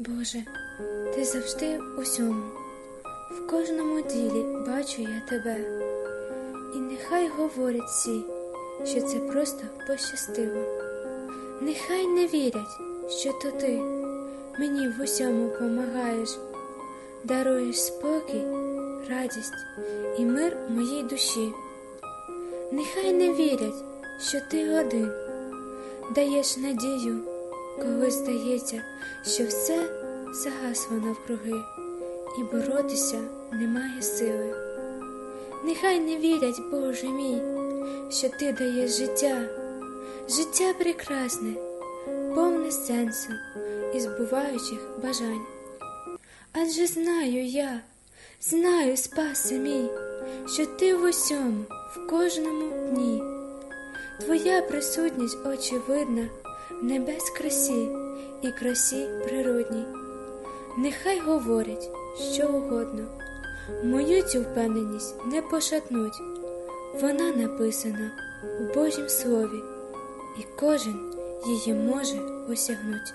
Боже, ти завжди у всьому, в кожному ділі бачу я тебе, і нехай говорять всі, що це просто пощастило. Нехай не вірять, що то ти мені в усьому помагаєш, даруєш спокій, радість і мир моїй душі. Нехай не вірять, що ти один, даєш надію, коли здається, що все загасло навкруги, і боротися немає сили. Нехай не вірять, Боже мій, що ти даєш життя, життя прекрасне, повне сенсу і збуваючих бажань. Адже знаю я, знаю, спаси мій, що ти в усьому, в кожному дні. Твоя присутність очевидна небес красі і красі природній. Нехай говорять що угодно, мою цю впевненість не пошатнуть. Вона написана у Божім Слові, і кожен її може осягнуть.